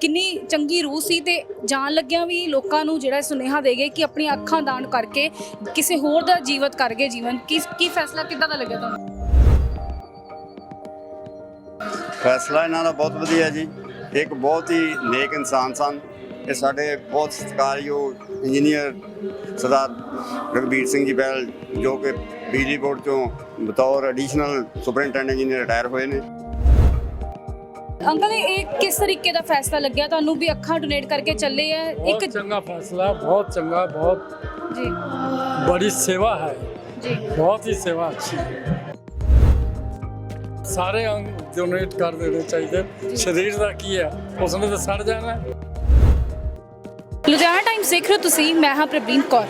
ਕਿੰਨੀ ਚੰਗੀ ਰੂਹ ਸੀ ਤੇ ਜਾਣ ਲੱਗਿਆਂ ਵੀ ਲੋਕਾਂ ਨੂੰ ਜਿਹੜਾ ਸੁਨੇਹਾ ਦੇ ਗਏ ਕਿ ਆਪਣੀਆਂ ਅੱਖਾਂ ਦਾਨ ਕਰਕੇ ਕਿਸੇ ਹੋਰ ਦਾ ਜੀਵਤ ਕਰ ਗਏ ਜੀਵਨ। ਕੀ ਕੀ ਫੈਸਲਾ ਕਿੱਦਾਂ ਦਾ ਲੱਗਿਆ ਤੁਹਾਨੂੰ? ਫੈਸਲਾ ਇਹਨਾਂ ਦਾ ਬਹੁਤ ਵਧੀਆ ਜੀ। ਇੱਕ ਬਹੁਤ ਹੀ ਨੇਕ ਇਨਸਾਨ ਸਨ। ਇਹ ਸਾਡੇ ਬਹੁਤ ਸਤਿਕਾਰਯੋਗ ਇੰਜੀਨੀਅਰ ਸਰਦਾਰ ਰਘਬੀਰ ਸਿੰਘ ਜੀ ਬੈਲ ਜੋ ਕਿ ਬਿਜਲੀ ਬੋਰਡ ਤੋਂ ਬਤੌਰ ਐਡੀਸ਼ਨਲ ਸੁਪਰਿੰਟੈਂਡੈਂਟ ਇੰਜੀਨੀਅਰ ਰਿਟਾਇਰ ਹੋਏ ਨੇ। ਅੰਕਲ ਇਹ ਕਿਸ ਤਰੀਕੇ ਦਾ ਫੈਸਲਾ ਲੱਗਿਆ? ਤੁਹਾਨੂੰ ਵੀ ਅੱਖਾਂ ਡੋਨੇਟ ਕਰਕੇ ਚੱਲੇ ਆ। ਇੱਕ ਬਹੁਤ ਚੰਗਾ ਫੈਸਲਾ ਬਹੁਤ ਚੰਗਾ ਬਹੁਤ ਜੀ। ਬੜੀ ਸੇਵਾ ਹੈ। ਜੀ। ਬਹੁਤ ਹੀ ਸੇਵਾ ਅੱਛੀ ਸਾਰੇ ਅੰਗ ਡੋਨੇਟ ਕਰ ਦੇਣੇ ਚਾਹੀਦੇ। ਸਰੀਰ ਦਾ ਕੀ ਹੈ? ਉਸਨੇ ਤਾਂ ਸੜ ਜਾਣਾ। ਲੁਧਿਆਣਾ ਟਾਈਮ ਦੇਖ ਰਹੇ ਹੋ ਤੁਸੀਂ ਮੈਂ ਹਾਂ ਪ੍ਰਬੀਨ ਕੌਰ।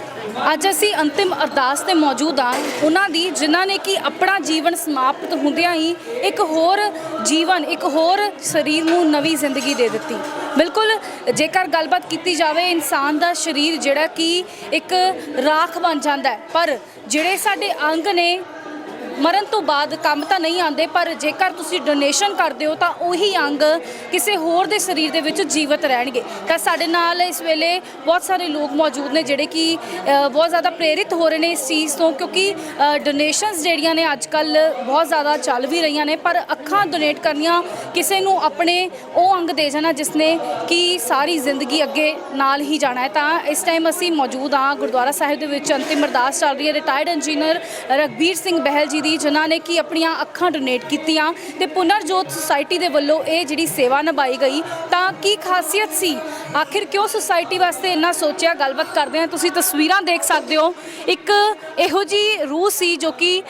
ਅੱਜ ਅਸੀਂ ਅੰਤਿਮ ਅਰਦਾਸ ਤੇ ਮੌਜੂਦ ਹਾਂ। ਉਹਨਾਂ ਦੀ ਜਿਨ੍ਹਾਂ ਨੇ ਕਿ ਆਪਣਾ ਜੀਵਨ ਸਮਾਪਤ ਹੁੰਦਿਆਂ ਹੀ ਇੱਕ ਹੋਰ ਜੀਵਨ, ਇੱਕ ਹੋਰ ਸਰੀਰ ਨੂੰ ਨਵੀਂ ਜ਼ਿੰਦਗੀ ਦੇ ਦਿੱਤੀ। ਬਿਲਕੁਲ, ਜੇਕਰ ਗੱਲਬਾਤ ਕੀਤੀ ਜਾਵੇ, ਇਨਸਾਨ ਦਾ ਸਰੀਰ ਜਿਹੜਾ ਕਿ ਇੱਕ ਰਾਖ ਬਣ ਜਾਂਦਾ ਹੈ। ਪਰ ਜਿਹੜੇ ਸਾਡੇ ਅੰਗ ਨੇ ਮਰਨ ਤੋਂ ਬਾਅਦ ਕੰਮ ਤਾਂ ਨਹੀਂ ਆਉਂਦੇ, ਪਰ ਜੇਕਰ ਤੁਸੀਂ ਡੋਨੇਸ਼ਨ ਕਰਦੇ ਹੋ ਤਾਂ ਉਹੀ ਅੰਗ ਕਿਸੇ ਹੋਰ ਦੇ ਸਰੀਰ ਦੇ ਵਿੱਚ ਜੀਵਤ ਰਹਿਣਗੇ। ਤਾਂ ਸਾਡੇ ਨਾਲ ਇਸ ਵੇਲੇ ਬਹੁਤ ਸਾਰੇ ਲੋਕ ਮੌਜੂਦ ਨੇ ਜਿਹੜੇ ਕਿ ਬਹੁਤ ਜ਼ਿਆਦਾ ਪ੍ਰੇਰਿਤ ਹੋ ਰਹੇ ਨੇ ਇਸ ਚੀਜ਼ ਤੋਂ, ਕਿਉਂਕਿ ਡੋਨੇਸ਼ਨਸ ਜਿਹੜੀਆਂ ਨੇ ਅੱਜ ਕੱਲ ਬਹੁਤ ਜ਼ਿਆਦਾ ਚੱਲ ਵੀ ਰਹੀਆਂ ਨੇ, ਪਰ ਅੱਖਾਂ ਡੋਨੇਟ ਕਰਨੀਆਂ ਕਿਸੇ ਨੂੰ ਆਪਣੇ ਉਹ ਅੰਗ ਦੇ ਜਾਣਾ ਜਿਸ ਨੇ ਕਿ ਸਾਰੀ ਜ਼ਿੰਦਗੀ ਅੱਗੇ ਨਾਲ ਹੀ ਜਾਣਾ ਹੈ। ਤਾਂ ਇਸ ਟਾਈਮ ਅਸੀਂ ਮੌਜੂਦ ਹਾਂ ਗੁਰਦੁਆਰਾ ਸਾਹਿਬ ਦੇ ਵਿੱਚ, ਅੰਤਿਮ ਅਰਦਾਸ ਚੱਲ ਰਹੀ ਹੈ। ਰਿਟਾਇਰਡ ਇੰਜੀਨੀਅਰ ਰਗਬੀਰ ਸਿੰਘ ਬਹਿਲ ਜੀ ਦੀ ਜਿਨ੍ਹਾਂ ਨੇ ਕਿ ਆਪਣੀਆਂ ਅੱਖਾਂ ਡੋਨੇਟ ਕੀਤੀਆਂ ਤੇ ਪੁਨਰਜੋਤ ਸੁਸਾਇਟੀ ਦੇ ਵੱਲੋਂ ਇਹ ਜਿਹੜੀ ਸੇਵਾ ਨਿਭਾਈ ਗਈ, ਤਾਂ ਕੀ ਖਾਸੀਅਤ ਸੀ? ਆਖਿਰ ਕਿਉਂ ਸੁਸਾਇਟੀ ਵਾਸਤੇ ਇੰਨਾ ਸੋਚਿਆ? ਗੱਲਬਾਤ ਕਰਦੇ ਹਾਂ। ਤੁਸੀਂ ਤਸਵੀਰਾਂ ਦੇਖ ਸਕਦੇ ਹੋ। ਇੱਕ ਇਹੋ ਜੀ ਰੂਹ ਸੀ ਜੋ ਕਿ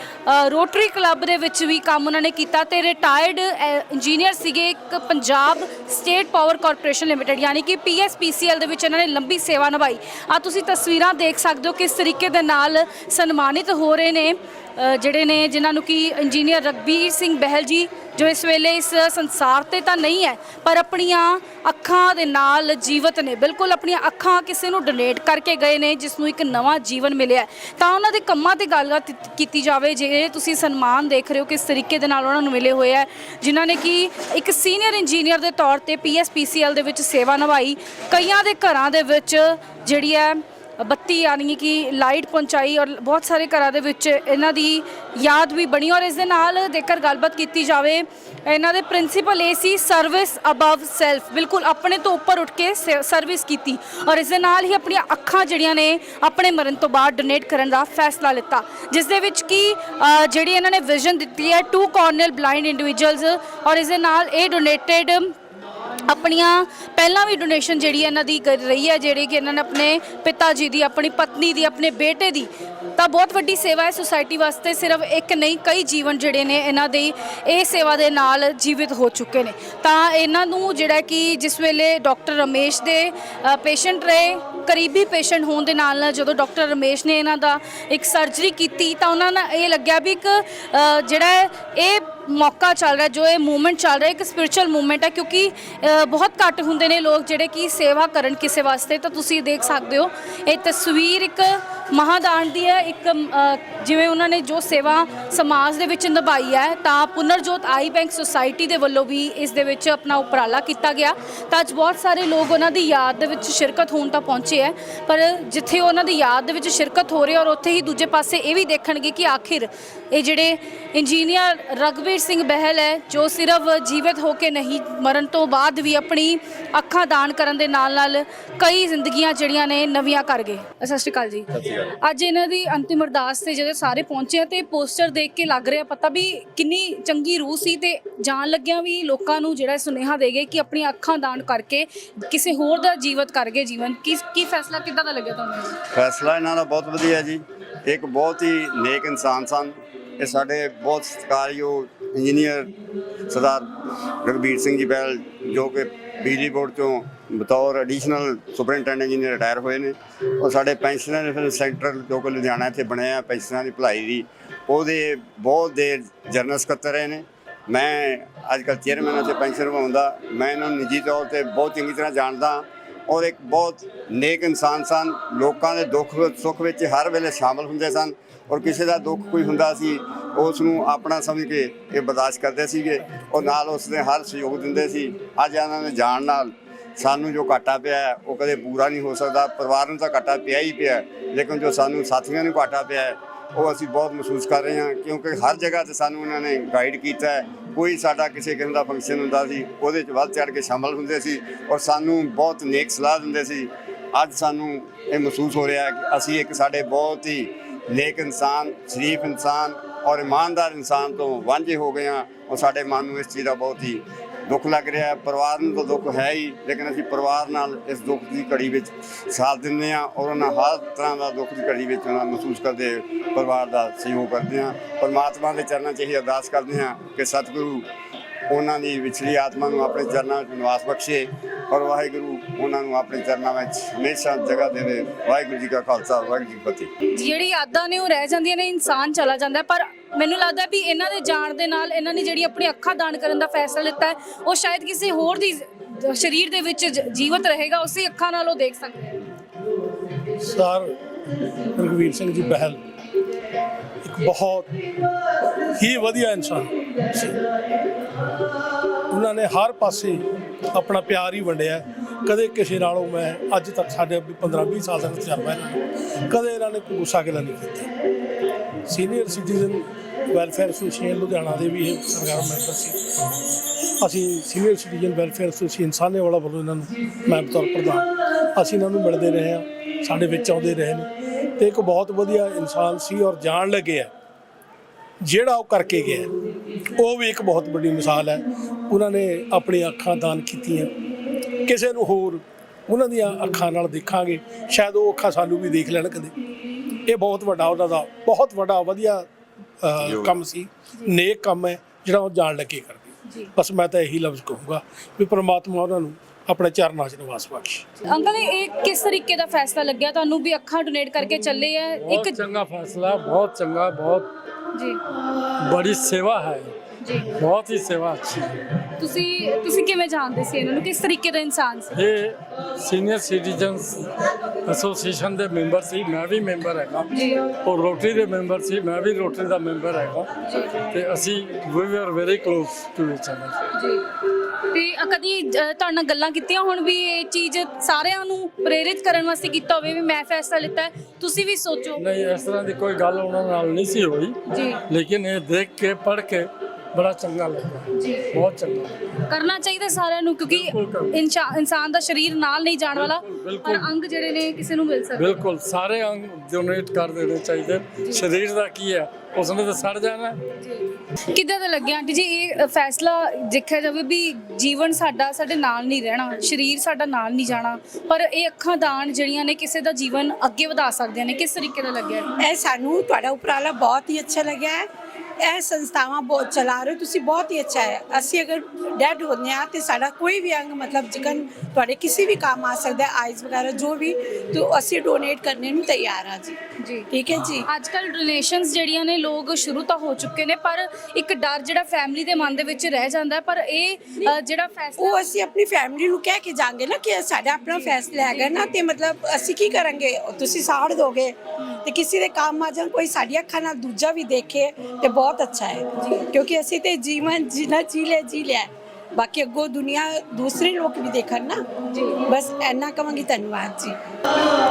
ਰੋਟਰੀ ਕਲੱਬ ਦੇ ਵਿੱਚ ਵੀ ਕੰਮ ਉਹਨਾਂ ਨੇ ਕੀਤਾ ਤੇ ਰਿਟਾਇਰਡ ਇੰਜੀਨੀਅਰ ਸੀਗੇ ਇੱਕ Punjab state power corporation limited ਯਾਨੀ ਕਿ ਪੀਐਸਪੀਸੀਐਲ ਦੇ ਵਿੱਚ ਇਹਨਾਂ ਨੇ ਲੰਬੀ ਸੇਵਾ ਨਿਭਾਈ। ਆ ਤੁਸੀਂ ਤਸਵੀਰਾਂ ਦੇਖ ਸਕਦੇ ਹੋ ਕਿਸ ਤਰੀਕੇ ਦੇ ਨਾਲ ਸਨਮਾਨਿਤ ਹੋ ਰਹੇ ਨੇ। ਜਿਹੜੇ ਨੇ, ਜਿਨ੍ਹਾਂ ਨੂੰ ਕਿ ਇੰਜੀਨੀਅਰ ਰਗਬੀਰ ਸਿੰਘ ਬਹਿਲ ਜੀ, ਜੋ ਇਸ ਵੇਲੇ ਇਸ ਸੰਸਾਰ ਤੇ ਤਾਂ ਨਹੀਂ ਹੈ, ਪਰ ਆਪਣੀਆਂ ਅੱਖਾਂ ਦੇ ਨਾਲ ਜੀਵਤ ਨੇ। ਬਿਲਕੁਲ ਆਪਣੀਆਂ ਅੱਖਾਂ ਕਿਸੇ ਨੂੰ ਡੋਨੇਟ ਕਰਕੇ ਗਏ ਨੇ, ਜਿਸ ਨੂੰ ਇੱਕ ਨਵਾਂ ਜੀਵਨ ਮਿਲਿਆ ਤਾਂ ਉਹਨਾਂ ਦੇ ਕੰਮਾਂ ਤੇ ਗੱਲਬਾਤ ਕੀਤੀ ਜਾਵੇ, ਜੇ ਤੁਸੀਂ ਸਨਮਾਨ ਦੇਖ ਰਹੇ ਹੋ ਕਿਸ ਤਰੀਕੇ ਦੇ ਨਾਲ ਉਹਨਾਂ ਨੂੰ ਮਿਲੇ ਹੋਏ ਹੈ, ਜਿਨ੍ਹਾਂ ਨੇ ਕਿ ਇੱਕ ਸੀਨੀਅਰ ਇੰਜੀਨੀਅਰ ਦੇ ਤੌਰ ਤੇ ਪੀਐਸਪੀਸੀਐਲ ਦੇ ਵਿੱਚ ਸੇਵਾ ਨਿਭਾਈ। ਕਈਆਂ ਦੇ ਘਰਾਂ ਦੇ ਵਿੱਚ ਜਿਹੜੀ ਹੈ ਬੱਤੀ ਯਾਨੀ ਕਿ ਲਾਈਟ ਪਹੁੰਚਾਈ ਔਰ ਬਹੁਤ ਸਾਰੇ ਘਰਾਂ ਦੇ ਵਿੱਚ ਇਹਨਾਂ ਦੀ ਯਾਦ ਵੀ ਬਣੀ ਔਰ ਇਸ ਦੇ ਨਾਲ ਜੇਕਰ ਗੱਲਬਾਤ ਕੀਤੀ ਜਾਵੇ, ਇਹਨਾਂ ਦੇ ਪ੍ਰਿੰਸੀਪਲ ਇਹ ਸੀ ਸਰਵਿਸ ਅਬਵ ਸੈਲਫ ਬਿਲਕੁਲ ਆਪਣੇ ਤੋਂ ਉੱਪਰ ਉੱਠ ਕੇ ਸਰਵਿਸ ਕੀਤੀ ਔਰ ਇਸ ਦੇ ਨਾਲ ਹੀ ਆਪਣੀਆਂ ਅੱਖਾਂ ਜਿਹੜੀਆਂ ਨੇ ਆਪਣੇ ਮਰਨ ਤੋਂ ਬਾਅਦ ਡੋਨੇਟ ਕਰਨ ਦਾ ਫੈਸਲਾ ਲਿੱਤਾ, ਜਿਸ ਦੇ ਵਿੱਚ ਕਿ ਜਿਹੜੀ ਇਹਨਾਂ ਨੇ ਵਿਜ਼ਨ ਦਿੱਤੀ ਹੈ ਟੂ ਕਾਰਨਲ ਬਲਾਈਂਡ ਇੰਡੀਵਿਜੂਅਲਸ ਔਰ ਇਸ ਦੇ ਨਾਲ ਇਹ ਡੋਨੇਟਡ ਆਪਣੀਆਂ ਪਹਿਲਾਂ ਵੀ ਡੋਨੇਸ਼ਨ ਜਿਹੜੀ ਇਹਨਾਂ ਦੀ ਕਰ ਰਹੀ ਹੈ ਜਿਹੜੀ ਕਿ ਇਹਨਾਂ ਨੇ ਆਪਣੇ ਪਿਤਾ ਜੀ ਦੀ ਆਪਣੀ ਪਤਨੀ ਦੀ ਆਪਣੇ ਬੇਟੇ ਦੀ ਤਾਂ ਬਹੁਤ ਵੱਡੀ ਸੇਵਾ ਹੈ ਸੁਸਾਇਟੀ ਵਾਸਤੇ। ਸਿਰਫ ਇੱਕ ਨਹੀਂ ਕਈ ਜੀਵਨ ਜਿਹੜੇ ਨੇ ਇਹਨਾਂ ਦੇ ਇਹ ਸੇਵਾ ਦੇ ਨਾਲ ਜੀਵਿਤ ਹੋ ਚੁੱਕੇ ਨੇ। ਤਾਂ ਇਹਨਾਂ ਨੂੰ ਜਿਹੜਾ ਕਿ ਜਿਸ ਵੇਲੇ ਡਾਕਟਰ ਰਮੇਸ਼ ਦੇ ਪੇਸ਼ੈਂਟ ਰਹੇ ਕਰੀਬੀ ਪੇਸ਼ੈਂਟ ਹੋਣ ਦੇ ਨਾਲ ਨਾਲ ਜਦੋਂ ਡਾਕਟਰ ਰਮੇਸ਼ ਨੇ ਇਹਨਾਂ ਦਾ ਇੱਕ ਸਰਜਰੀ ਕੀਤੀ ਤਾਂ ਉਹਨਾਂ ਨੂੰ ਇਹ ਲੱਗਿਆ ਵੀ ਇੱਕ ਅ, ਜਿਹੜਾ ਹੈ ਇਹ ਮੌਕਾ ਚੱਲ ਰਿਹਾ, ਜੋ ਇਹ ਮੂਵਮੈਂਟ ਚੱਲ ਰਿਹਾ, ਇੱਕ ਸਪਿਰਚੁਅਲ ਮੂਵਮੈਂਟ ਹੈ, ਕਿਉਂਕਿ ਬਹੁਤ ਘੱਟ ਹੁੰਦੇ ਨੇ ਲੋਕ ਜਿਹੜੇ ਕਿ ਸੇਵਾ ਕਰਨ ਕਿਸੇ ਵਾਸਤੇ, ਤਾਂ ਤੁਸੀਂ ਦੇਖ ਸਕਦੇ ਹੋ, ਇਹ ਤਸਵੀਰ ਇੱਕ ਮਹਾਦਾਨ ਦੀ ਹੈ, ਇੱਕ ਜਿਵੇਂ ਉਹਨਾਂ ਨੇ ਜੋ ਸੇਵਾ ਸਮਾਜ ਦੇ ਵਿੱਚ ਨਿਭਾਈ ਹੈ, ਤਾਂ ਪੁਨਰਜੋਤ ਆਈ ਬੈਂਕ ਸੁਸਾਇਟੀ ਦੇ ਵੱਲੋਂ ਵੀ ਇਸ ਦੇ ਵਿੱਚ ਆਪਣਾ ਉਪਰਾਲਾ ਕੀਤਾ ਗਿਆ। ਤਾਂ ਅੱਜ ਬਹੁਤ ਸਾਰੇ ਲੋਕ ਉਹਨਾਂ ਦੀ ਯਾਦ ਦੇ ਵਿੱਚ ਸ਼ਿਰਕਤ ਹੋਣ ਤਾਂ ਪਹੁੰਚੇ ਹੈ, ਪਰ ਜਿੱਥੇ ਉਹਨਾਂ ਦੀ ਯਾਦ ਦੇ ਵਿੱਚ ਸ਼ਿਰਕਤ ਹੋ ਰਹੀ ਹੈ ਔਰ ਉੱਥੇ ਹੀ ਦੂਜੇ ਪਾਸੇ ਇਹ ਵੀ ਦੇਖਣਗੇ ਕਿ ਆਖਿਰ ਇਹ ਜਿਹੜੇ ਇੰਜੀਨੀਅਰ ਰਗਵੀਰ ਸਿੰਘ ਬਹਿਲ ਹੈ ਜੋ ਸਿਰਫ ਜੀਵਤ ਹੋ ਕੇ ਨਹੀਂ ਮਰਨ ਤੋਂ ਬਾਅਦ ਵੀ ਆਪਣੀ ਅੱਖਾਂ ਦਾਨ ਕਰਨ ਦੇ ਨਾਲ ਨਾਲ ਕਈ ਜ਼ਿੰਦਗੀਆਂ ਜਿਹੜੀਆਂ ਨੇ ਨਵੀਆਂ ਕਰ ਗਏ। ਸਤਿ ਸ਼੍ਰੀ ਅਕਾਲ ਜੀ। ਅੱਜ ਇਹਨਾਂ ਦੀ ਅੰਤਿਮ ਅਰਦਾਸ ਤੇ ਜਦੋਂ ਸਾਰੇ ਪਹੁੰਚੇ ਤੇ ਪੋਸਟਰ ਦੇਖ ਕੇ ਲੱਗ ਰਿਹਾ ਪਤਾ ਵੀ ਕਿੰਨੀ ਚੰਗੀ ਰੂਹ ਸੀ ਤੇ ਜਾਣ ਲੱਗਿਆਂ ਵੀ ਲੋਕਾਂ ਨੂੰ ਜਿਹੜਾ ਸੁਨੇਹਾ ਦੇ ਗਏ ਕਿ ਆਪਣੀਆਂ ਅੱਖਾਂ ਦਾਨ ਕਰਕੇ ਕਿਸੇ ਹੋਰ ਦਾ ਜੀਵਤ ਕਰ ਗਏ ਜੀਵਨ। ਕੀ ਕੀ ਫੈਸਲਾ ਕਿੱਦਾਂ ਦਾ ਲੱਗਿਆ ਤੁਹਾਨੂੰ? ਫੈਸਲਾ ਇਹਨਾਂ ਦਾ ਬਹੁਤ ਵਧੀਆ ਜੀ। ਇੱਕ ਬਹੁਤ ਹੀ ਨੇਕ ਇਨਸਾਨ ਸਨ। ਇਹ ਸਾਡੇ ਬਹੁਤ ਸਤਿਕਾਰਯੋਗ ਇੰਜੀਨੀਅਰ ਸਰਦਾਰ ਰਘਬੀਰ ਸਿੰਘ ਜੀ ਬੈਲ, ਜੋ ਕਿ ਬਿਜਲੀ ਬੋਰਡ ਤੋਂ ਬਤੌਰ ਐਡੀਸ਼ਨਲ ਸੁਪਰਿੰਟੈਂਡੈਂਟ ਇੰਜੀਨੀਅਰ ਰਿਟਾਇਰ ਹੋਏ ਨੇ। ਔਰ ਸਾਡੇ ਪੈਨਸ਼ਨਰ ਸੈਂਟਰ ਜੋ ਕਿ ਲੁਧਿਆਣਾ ਇੱਥੇ ਬਣਿਆ ਪੈਨਸ਼ਨਾਂ ਦੀ ਭਲਾਈ ਦੀ, ਉਹਦੇ ਬਹੁਤ ਦੇਰ ਜਨਰਲ ਸਕੱਤਰ ਰਹੇ ਨੇ। ਮੈਂ ਅੱਜ ਕੱਲ੍ਹ ਚੇਅਰਮੈਨ ਅਤੇ ਪੈਨਸ਼ਨ ਪਾਉਂਦਾ ਮੈਂ ਇਹਨਾਂ ਨੂੰ ਨਿੱਜੀ ਤੌਰ ਤੇ ਬਹੁਤ ਚੰਗੀ ਤਰ੍ਹਾਂ ਜਾਣਦਾ। ਔਰ ਇੱਕ ਬਹੁਤ ਨੇਕ ਇਨਸਾਨ ਸਨ। ਲੋਕਾਂ ਦੇ ਦੁੱਖ ਸੁੱਖ ਵਿੱਚ ਹਰ ਵੇਲੇ ਸ਼ਾਮਲ ਹੁੰਦੇ ਸਨ। ਔਰ ਕਿਸੇ ਦਾ ਦੁੱਖ ਕੋਈ ਹੁੰਦਾ ਸੀ ਉਸ ਨੂੰ ਆਪਣਾ ਸਮਝ ਕੇ ਇਹ ਬਰਦਾਸ਼ਤ ਕਰਦੇ ਸੀਗੇ। ਔਰ ਨਾਲ ਉਸ ਦੇ ਹਰ ਸਹਿਯੋਗ ਦਿੰਦੇ ਸੀ। ਅੱਜ ਇਹਨਾਂ ਦੇ ਜਾਣ ਨਾਲ ਸਾਨੂੰ ਜੋ ਘਾਟਾ ਪਿਆ ਉਹ ਕਦੇ ਪੂਰਾ ਨਹੀਂ ਹੋ ਸਕਦਾ। ਪਰਿਵਾਰ ਨੂੰ ਤਾਂ ਘਾਟਾ ਪਿਆ ਹੀ ਪਿਆ ਲੇਕਿਨ ਜੋ ਸਾਨੂੰ ਸਾਥੀਆਂ ਨੂੰ ਘਾਟਾ ਪਿਆ ਉਹ ਅਸੀਂ ਬਹੁਤ ਮਹਿਸੂਸ ਕਰ ਰਹੇ ਹਾਂ, ਕਿਉਂਕਿ ਹਰ ਜਗ੍ਹਾ ਤੇ ਸਾਨੂੰ ਉਹਨਾਂ ਨੇ ਗਾਈਡ ਕੀਤਾ ਹੈ। ਕੋਈ ਸਾਡਾ ਕਿਸੇ ਕਿਸਮ ਦਾ ਫੰਕਸ਼ਨ ਹੁੰਦਾ ਸੀ, ਉਹਦੇ 'ਚ ਵੱਧ ਚੜ ਕੇ ਸ਼ਾਮਲ ਹੁੰਦੇ ਸੀ ਔਰ ਸਾਨੂੰ ਬਹੁਤ ਨੇਕ ਸਲਾਹ ਦਿੰਦੇ ਸੀ। ਅੱਜ ਸਾਨੂੰ ਇਹ ਮਹਿਸੂਸ ਹੋ ਰਿਹਾ ਹੈ ਕਿ ਅਸੀਂ ਇੱਕ ਸਾਡੇ ਬਹੁਤ ਹੀ ਨੇਕ ਇਨਸਾਨ, ਸ਼ਰੀਫ ਇਨਸਾਨ ਔਰ ਇਮਾਨਦਾਰ ਇਨਸਾਨ ਤੋਂ ਵਾਂਝੇ ਹੋ ਗਏ ਹਾਂ ਔਰ ਸਾਡੇ ਮਨ ਨੂੰ ਇਸ ਚੀਜ਼ ਦਾ ਬਹੁਤ ਹੀ ਦੁੱਖ ਲੱਗ ਰਿਹਾ ਹੈ। ਪਰਿਵਾਰ ਨੂੰ ਤਾਂ ਦੁੱਖ ਹੈ ਹੀ, ਲੇਕਿਨ ਅਸੀਂ ਪਰਿਵਾਰ ਨਾਲ ਇਸ ਦੁੱਖ ਦੀ ਘੜੀ ਵਿੱਚ ਸਾਥ ਦਿੰਦੇ ਹਾਂ ਔਰ ਉਹਨਾਂ ਹਰ ਤਰ੍ਹਾਂ ਦਾ ਦੁੱਖ ਦੀ ਘੜੀ ਵਿੱਚ ਉਹਨਾਂ ਮਹਿਸੂਸ ਕਰਦੇ ਪਰਿਵਾਰ ਦਾ ਸਹਿਯੋਗ ਕਰਦੇ ਹਾਂ। ਪਰਮਾਤਮਾ ਦੇ ਚਰਨਾਂ 'ਚ ਹੀ ਅਰਦਾਸ ਕਰਦੇ ਹਾਂ ਕਿ ਸਤਿਗੁਰੂ ਉਹਨਾਂ ਦੀ ਵਿਛੜੀ ਆਤਮਾ ਨੂੰ ਆਪਣੇ ਚਰਨਾਂ ਵਿੱਚ ਨਿਵਾਸ ਬਖਸ਼ੇ ਔਰ ਵਾਹਿਗੁਰੂ ਉਹਨਾਂ ਨੂੰ ਆਪਣੇ ਚਰਨਾਂ ਵਿੱਚ ਹਮੇਸ਼ਾ ਜਗ੍ਹਾ ਦੇਵੇ ਵਾਹਿਗੁਰੂ ਜੀ ਕਾ ਖਾਲਸਾ, ਵਾਹਿਗੁਰੂ ਜੀ ਕੀ ਫਤਿਹ। ਜਿਹੜੀ ਯਾਦਾਂ ਨੇ ਉਹ ਰਹਿ ਜਾਂਦੀਆਂ ਨੇ, ਇਨਸਾਨ ਚਲਾ ਜਾਂਦਾ ਪਰ ਮੈਨੂੰ ਲੱਗਦਾ ਵੀ ਇਹਨਾਂ ਦੇ ਜਾਣ ਦੇ ਨਾਲ ਇਹਨਾਂ ਨੇ ਜਿਹੜੀ ਆਪਣੀ ਅੱਖਾਂ ਦਾਨ ਕਰਨ ਦਾ ਫੈਸਲਾ ਲਿੱਤਾ ਹੈ, ਉਹ ਸ਼ਾਇਦ ਕਿਸੇ ਹੋਰ ਦੀ ਸਰੀਰ ਦੇ ਵਿੱਚ ਜ- ਜੀਵਤ ਰਹੇਗਾ, ਉਸੇ ਅੱਖਾਂ ਨਾਲ ਉਹ ਦੇਖ ਸਕਦੇ ਹੈ। ਸਰ, ਰਘਵੀਰ ਸਿੰਘ ਜੀ ਬਹਿਲ, ਇੱਕ ਬਹੁਤ ਹੀ ਵਧੀਆ ਇਨਸਾਨ ਸੀ। ਉਹਨਾਂ ਨੇ ਹਰ ਪਾਸੇ ਆਪਣਾ ਪਿਆਰ ਹੀ ਵੰਡਿਆ ਕਦੇ ਕਿਸੇ ਨਾਲੋਂ ਮੈਂ ਅੱਜ ਤੱਕ ਸਾਡੇ 15 20 ਸਾਲ ਦਾ ਤਜਰਬਾ ਇਹਨਾਂ ਨੂੰ ਕਦੇ ਇਹਨਾਂ ਨੇ ਕੋਈ ਗੁੱਸਾ ਗਿਲਾ ਨਹੀਂ ਕੀਤਾ। Senior citizen welfare association Ludhiana ਦੇ ਵੀ ਇਹ ਸਰਕਾਰ ਮੈਂਬਰ ਸੀ। ਅਸੀਂ senior citizen welfare association Sahnewala ਵੱਲੋਂ ਇਹਨਾਂ ਨੂੰ ਮੈਂ ਬਤੌਰ ਪ੍ਰਧਾਨ ਅਸੀਂ ਇਹਨਾਂ ਨੂੰ ਮਿਲਦੇ ਰਹੇ ਹਾਂ, ਸਾਡੇ ਵਿੱਚ ਆਉਂਦੇ ਰਹੇ ਨੇ ਤੇ ਇੱਕ ਬਹੁਤ ਵਧੀਆ ਇਨਸਾਨ ਸੀ ਔਰ ਜਾਣ ਲੱਗੇ ਆ ਜਿਹੜਾ ਉਹ ਕਰਕੇ ਗਿਆ ਉਹ ਵੀ ਇੱਕ ਬਹੁਤ ਵੱਡੀ ਮਿਸਾਲ ਹੈ। ਉਹਨਾਂ ਨੇ ਆਪਣੀਆਂ ਅੱਖਾਂ ਦਾਨ ਕੀਤੀਆਂ। ਕਿਸੇ ਨੂੰ ਹੋਰ ਉਹਨਾਂ ਦੀਆਂ ਅੱਖਾਂ ਨਾਲ ਦੇਖਾਂਗੇ, ਸ਼ਾਇਦ ਉਹ ਅੱਖਾਂ ਸਾਨੂੰ ਵੀ ਦੇਖ ਲੈਣ ਕਦੇ। ਇਹ ਬਹੁਤ ਵੱਡਾ ਉਹਨਾਂ ਦਾ ਬਹੁਤ ਵੱਡਾ ਵਧੀਆ ਕੰਮ ਸੀ। ਨੇਕ ਕੰਮ ਹੈ ਜਿਹੜਾ ਉਹ ਜਾਣ ਲੱਗੇ ਕਰਦੇ। ਬਸ ਮੈਂ ਤਾਂ ਇਹੀ ਲਫ਼ਜ਼ ਕਹੂੰਗਾ ਵੀ ਪ੍ਰਮਾਤਮਾ ਉਹਨਾਂ ਨੂੰ ਆਪਣੇ ਚਰਨਾਂ 'ਚ ਨਿਵਾਸ ਬਖਸ਼। ਅੰਕਲ ਇਹ ਕਿਸ ਤਰੀਕੇ ਦਾ ਫੈਸਲਾ ਲੱਗਿਆ? ਤੁਹਾਨੂੰ ਵੀ ਅੱਖਾਂ ਡੋਨੇਟ ਕਰਕੇ ਚੱਲੇ ਆ। ਇੱਕ ਚੰਗਾ ਫੈਸਲਾ ਬਹੁਤ ਚੰਗਾ ਬਹੁਤ ਜੀ। ਬੜੀ ਸੇਵਾ ਹੈ। ਜੀ। ਬਹੁਤ ਹੀ ਸੇਵਾ ਅੱਛੀ। ਤੁਸੀਂ ਤੁਸੀਂ ਕਿਵੇਂ ਜਾਣਦੇ ਸੀ ਇਹਨਾਂ ਨੂੰ? ਕਿਸ ਤਰੀਕੇ ਦਾ ਇਨਸਾਨ ਸੀ? ਇਹ ਸੀਨੀਅਰ ਸਿਟੀਜ਼ਨਸ ਐਸੋਸੀਏਸ਼ਨ ਦੇ ਮੈਂਬਰ ਸੀ। ਮੈਂ ਵੀ ਮੈਂਬਰ ਹੈਗਾ। ਜੀ। ਉਹ ਰੋਟਰੀ ਦੇ ਮੈਂਬਰ ਸੀ। ਮੈਂ ਵੀ ਰੋਟਰੀ ਦਾ ਮੈਂਬਰ ਹੈਗਾ। ਜੀ। ਤੇ ਅਸੀਂ we are very close to each other ਜੀ। ਤੇ ਅ, ਕਦੀ ਤੁਹਾਡੇ ਨਾਲ ਗੱਲਾਂ ਕੀਤੀਆਂ ਹੁਣ ਵੀ ਇਹ ਚੀਜ਼ ਸਾਰਿਆਂ ਨੂੰ ਪ੍ਰੇਰਿਤ ਕਰਨ ਵਾਸਤੇ ਕੀਤਾ ਹੋਵੇ ਵੀ ਮੈਂ ਫੈਸਲਾ ਲਿੱਤਾ ਤੁਸੀਂ ਵੀ ਸੋਚੋ। ਨਹੀਂ ਇਸ ਤਰ੍ਹਾਂ ਦੀ ਕੋਈ ਗੱਲ ਉਹਨਾਂ ਨਾਲ ਨਹੀਂ ਸੀ ਹੋਈ। ਜੀ। ਲੇਕਿਨ ਇਹ ਦੇਖ ਕੇ ਪੜ੍ਹ ਕੇ ਬੜਾ ਚੰਗਾ ਲੱਗਾ। ਜੀ। ਬਹੁਤ ਚੰਗਾ। ਕਰਨਾ ਚਾਹੀਦਾ ਸਾਰਿਆਂ ਨੂੰ ਕਿਉਂਕਿ ਬਿਲਕੁਲ ਕਰਨਾ। ਇਨਸ਼ਾ- ਇਨਸਾਨ ਦਾ ਸਰੀਰ ਨਾਲ ਨਹੀਂ ਜਾਣ ਵਾਲਾ। ਬਿਲਕੁਲ, ਬਿਲਕੁਲ। ਪਰ ਅੰਗ ਜਿਹੜੇ ਨੇ ਕਿਸੇ ਨੂੰ ਮਿਲ ਸਕਦੇ। ਬਿਲਕੁਲ ਸਾਰੇ ਅੰਗ ਡੋਨੇਟ ਕਰ ਦੇਣੇ ਚਾਹੀਦੇ। ਸਰੀਰ ਦਾ ਕੀ ਹੈ? ਉਸਨੇ ਤਾਂ ਸੜ ਜਾਣਾ। ਕਿੱਦਾਂ ਦਾ ਲੱਗਿਆ? ਆਂਟੀ ਜੀ ਇਹ ਫੈਸਲਾ ਦੇਖਿਆ ਜਾਵੇ ਵੀ ਜੀਵਨ ਸਾਡਾ ਸਾਡੇ ਨਾਲ ਨਹੀਂ ਰਹਿਣਾ ਸਰੀਰ ਸਾਡਾ ਨਾਲ ਨਹੀਂ ਜਾਣਾ ਪਰ ਇਹ ਅੱਖਾਂ ਦਾਨ ਜਿਹੜੀਆਂ ਨੇ ਕਿਸੇ ਦਾ ਜੀਵਨ ਅੱਗੇ ਵਧਾ ਸਕਦੀਆਂ ਨੇ। ਕਿਸ ਤਰੀਕੇ ਦਾ ਲੱਗਿਆ? ਇਹ ਸਾਨੂੰ ਤੁਹਾਡਾ ਉਪਰਾਲਾ ਬਹੁਤ ਹੀ ਅੱਛਾ ਲੱਗਿਆ ਹੈ। ਇਹ ਸੰਸਥਾਵਾਂ ਬਹੁਤ ਚਲਾ ਰਹੇ ਤੁਸੀਂ ਬਹੁਤ ਹੀ ਅੱਛਾ ਹੈ। ਅਸੀਂ ਅਗਰ ਡੈਡ ਹੁੰਦੇ ਆ ਤੇ ਸਾਡਾ ਕੋਈ ਵੀ ਅੰਗ ਮਤਲਬ ਜਿਕਨ ਤੁਹਾਡੇ ਕਿਸੇ ਵੀ ਕੰਮ ਆ ਸਕਦਾ ਹੈ ਆਈਜ਼ ਵਗੈਰਾ ਜੋ ਵੀ ਤੋਂ ਅਸੀਂ ਡੋਨੇਟ ਕਰਨੇ ਨੂੰ ਤਿਆਰ ਆ ਜੀ। ਜੀ। ਠੀਕ ਹੈ ਜੀ? ਅੱਜ ਕੱਲ ਡੋਨੇਸ਼ਨਸ ਜਿਹੜੀਆਂ ਨੇ ਲੋਕ ਸ਼ੁਰੂ ਤਾਂ ਹੋ ਚੁੱਕੇ ਨੇ ਪਰ ਇੱਕ ਡਰ ਜਿਹੜਾ ਫੈਮਿਲੀ ਦੇ ਮਨ ਦੇ ਵਿੱਚ ਰਹਿ ਜਾਂਦਾ। ਪਰ ਇਹ ਅ, ਜਿਹੜਾ ਫੈਸਲਾ ਉਹ ਅਸੀਂ ਆਪਣੀ ਫੈਮਿਲੀ ਨੂੰ ਕਹਿ ਕੇ ਜਾਾਂਗੇ ਨਾ ਕਿ ਸਾਡਾ ਆਪਣਾ ਫੈਸਲਾ ਹੈਗਾ ਨਾ ਤੇ ਮਤਲਬ ਅਸੀਂ ਕੀ ਕਰਾਂਗੇ? ਤੁਸੀਂ ਸਾੜ ਦੋਗੇ ਤੇ ਕਿਸੇ ਦੇ ਕੰਮ ਆ ਜਾਣ ਕੋਈ ਸਾਡੀ ਅੱਖਾਂ ਨਾਲ ਦੂਜਾ ਵੀ ਦੇਖੇ ਤੇ ਬਹੁਤ ਬਹੁਤ ਅੱਛਾ ਹੈ। ਕਿਉਂਕਿ ਅਸੀਂ ਤੇ ਜੀਵਨ ਜੀਣਾ ਜੀ ਲਿਆ ਜੀ ਲਿਆ ਬਾਕੀ ਅੱਗੋਂ ਦੁਨੀਆ ਦੂਸਰੇ ਲੋਕ ਵੀ ਦੇਖਣ ਨਾ ਜੀ ਬਸ ਇੰਨਾ ਕਵਾਂਗੀ ਧੰਨਵਾਦ ਜੀ।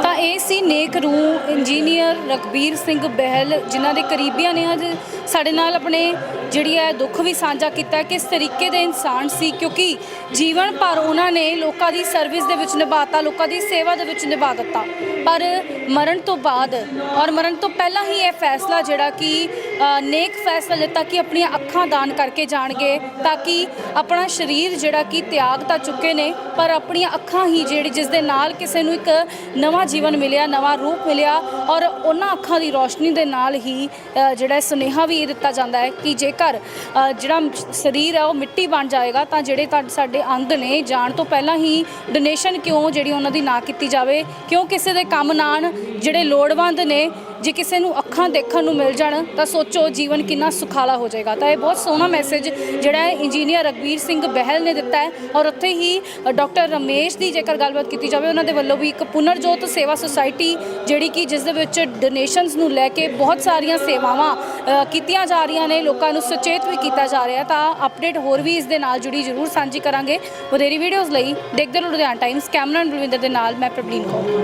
ਤਾਂ ਇਹ ਸੀ ਨੇਕ ਰੂਹ ਇੰਜੀਨੀਅਰ ਰਕਬੀਰ ਸਿੰਘ ਬਹਿਲ, ਜਿਨ੍ਹਾਂ ਦੇ ਕਰੀਬੀਆਂ ਨੇ ਅੱਜ ਸਾਡੇ ਨਾਲ ਆਪਣੇ ਜਿਹੜੀ ਹੈ ਦੁੱਖ ਵੀ ਸਾਂਝਾ ਕੀਤਾ ਕਿਸ ਤਰੀਕੇ ਦੇ ਇਨਸਾਨ ਸੀ, ਕਿਉਂਕਿ ਜੀਵਨ ਭਰ ਉਹਨਾਂ ਨੇ ਲੋਕਾਂ ਦੀ ਸਰਵਿਸ ਦੇ ਵਿੱਚ ਨਿਭਾਤਾ, ਲੋਕਾਂ ਦੀ ਸੇਵਾ ਦੇ ਵਿੱਚ ਨਿਭਾ ਦਿੱਤਾ। ਪਰ ਮਰਨ ਤੋਂ ਬਾਅਦ ਔਰ ਮਰਨ ਤੋਂ ਪਹਿਲਾਂ ਹੀ ਇਹ ਫੈਸਲਾ ਜਿਹੜਾ ਕਿ ਨੇਕ ਫੈਸਲਾ ਲਿੱਤਾ ਕਿ ਆਪਣੀਆਂ ਅੱਖਾਂ ਦਾਨ ਕਰਕੇ ਜਾਣਗੇ ਤਾਂ ਕਿ ਆਪਣਾ ਸਰੀਰ ਜਿਹੜਾ ਕਿ ਤਿਆਗ ਤਾਂ ਚੁੱਕੇ ਨੇ, ਪਰ ਆਪਣੀਆਂ ਅੱਖਾਂ ਹੀ ਜਿਹੜੀ ਜਿਸ ਦੇ ਨਾਲ ਕਿਸੇ ਨੂੰ ਇੱਕ ਨਵਾਂ ਜੀਵਨ ਮਿਲਿਆ, ਨਵਾਂ ਰੂਪ ਮਿਲਿਆ ਔਰ ਉਹਨਾਂ ਅੱਖਾਂ ਦੀ ਰੋਸ਼ਨੀ ਦੇ ਨਾਲ ਹੀ ਜਿਹੜਾ ਸੁਨੇਹਾ ਵੀ ਇਹ ਦਿੱਤਾ ਜਾਂਦਾ ਹੈ ਕਿ ਜੇਕਰ ਜਿਹੜਾ ਸਰੀਰ ਹੈ ਉਹ ਮਿੱਟੀ ਬਣ ਜਾਏਗਾ ਤਾਂ ਜਿਹੜੇ ਤੁਹਾਡੇ ਸਾਡੇ ਅੰਗ ਨੇ, ਜਾਣ ਤੋਂ ਪਹਿਲਾਂ ਹੀ ਡੋਨੇਸ਼ਨ ਕਿਉਂ ਜਿਹੜੀ ਉਹਨਾਂ ਦੀ ਨਾ ਕੀਤੀ ਜਾਵੇ, ਕਿਉਂ ਕਿਸੇ ਦੇ ਕੰਮ ਨਾ ਜਿਹੜੇ ਲੋੜਵੰਦ ਨੇ, ਜੇ ਕਿਸੇ ਨੂੰ ਅੱਖਾਂ ਦੇਖਣ ਨੂੰ ਮਿਲ ਜਾਣ, ਤਾਂ ਸੋਚੋ ਜੀਵਨ ਕਿੰਨਾ ਸੁਖਾਲਾ ਹੋ ਜਾਏਗਾ। ਤਾਂ ਇਹ ਬਹੁਤ ਸੋਹਣਾ ਮੈਸੇਜ ਜਿਹੜਾ ਹੈ ਇੰਜੀਨੀਅਰ ਰਗਵੀਰ ਸਿੰਘ ਬਹਿਲ ਨੇ ਦਿੱਤਾ ਹੈ ਔਰ ਉੱਥੇ ਹੀ ਡਾਕਟਰ ਰਮੇਸ਼ ਦੀ ਜੇਕਰ ਗੱਲਬਾਤ ਕੀਤੀ ਜਾਵੇ, ਉਹਨਾਂ ਦੇ ਵੱਲੋਂ ਵੀ ਇੱਕ ਪੁਨਰਜੋਤ ਸੇਵਾ ਸੁਸਾਇਟੀ ਜਿਹੜੀ ਕਿ ਜਿਸ ਦੇ ਵਿੱਚ ਡੋਨੇਸ਼ਨਸ ਨੂੰ ਲੈ ਕੇ ਬਹੁਤ ਸਾਰੀਆਂ ਸੇਵਾਵਾਂ ਕੀਤੀਆਂ ਜਾ ਰਹੀਆਂ ਨੇ, ਲੋਕਾਂ ਨੂੰ ਸੁਚੇਤ ਵੀ ਕੀਤਾ ਜਾ ਰਿਹਾ ਤਾਂ ਅਪਡੇਟ ਹੋਰ ਵੀ ਇਸ ਦੇ ਨਾਲ ਜੁੜੀ ਜ਼ਰੂਰ ਸਾਂਝੀ ਕਰਾਂਗੇ। ਵਧੇਰੀ ਵੀਡੀਓਜ਼ ਲਈ ਦੇਖਦੇ ਰਹੋ ਲੁਧਿਆਣਾ ਟਾਈਮਸ ਕੈਮਰਨ ਬਲਵਿੰਦਰ ਦੇ ਨਾਲ ਮੈਂ ਪ੍ਰਬਲੀਨ ਕੌਰ।